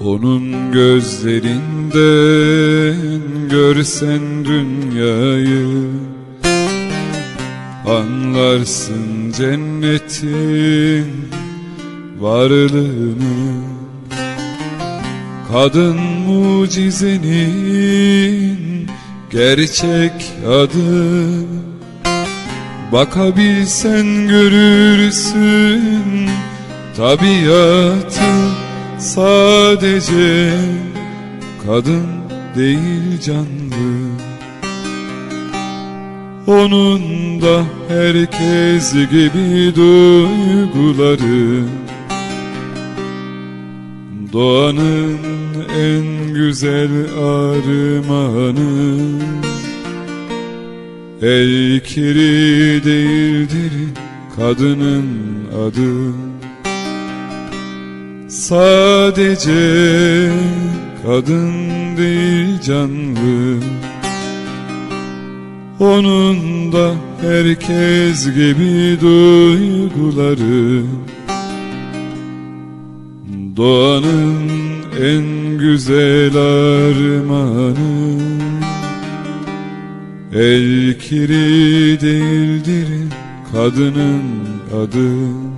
Onun gözlerinden görsen dünyayı Anlarsın cennetin varlığını. Kadın mucizenin gerçek adı Bakabilsen görürsün tabiatı sadece kadın değil canlı. Onun da herkes gibi duyguları. Doğanın en güzel armağanı. El kiri değildir kadının adı Sadece kadın değil canlı. Onun da herkes gibi duyguları. Doğanın en güzel armağanı. El kiri değildir kadının adı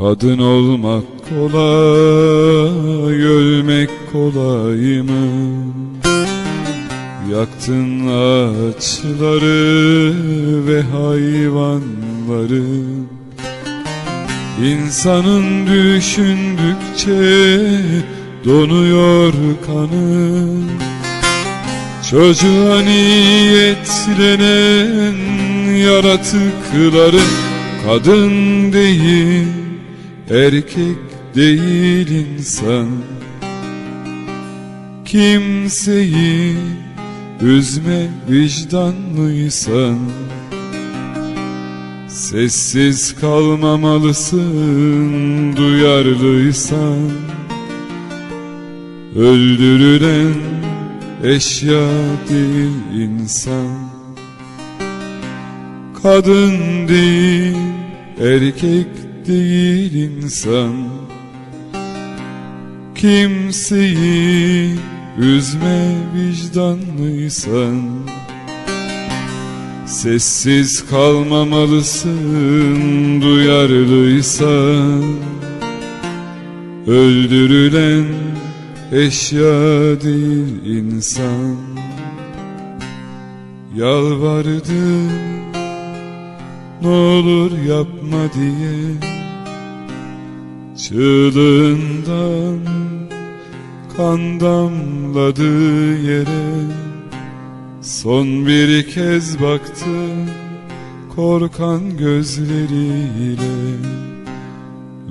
Kadın olmak kolay, ölmek kolay mı? Yaktın ağaçları ve hayvanları. İnsanın düşündükçe donuyor kanı. Çocuğa niyetlenen yaratıkları Kadın değil, erkek değil insan. Kimseyi üzme vicdanlıysan Sessiz kalmamalısın duyarlıysan. Öldürülen eşya değil insan. Kadın değil, erkek değil insan. Kimseyi üzme vicdanlıysan. Sessiz kalmamalısın duyarlıysan. Öldürülen eşya değil insan. Yalvardı ne olur yapma diye Çığlığından kan damladı yere. Son bir kez baktı korkan gözleriyle.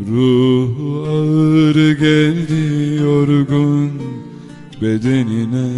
Ruhu ağır geldi yorgun bedenine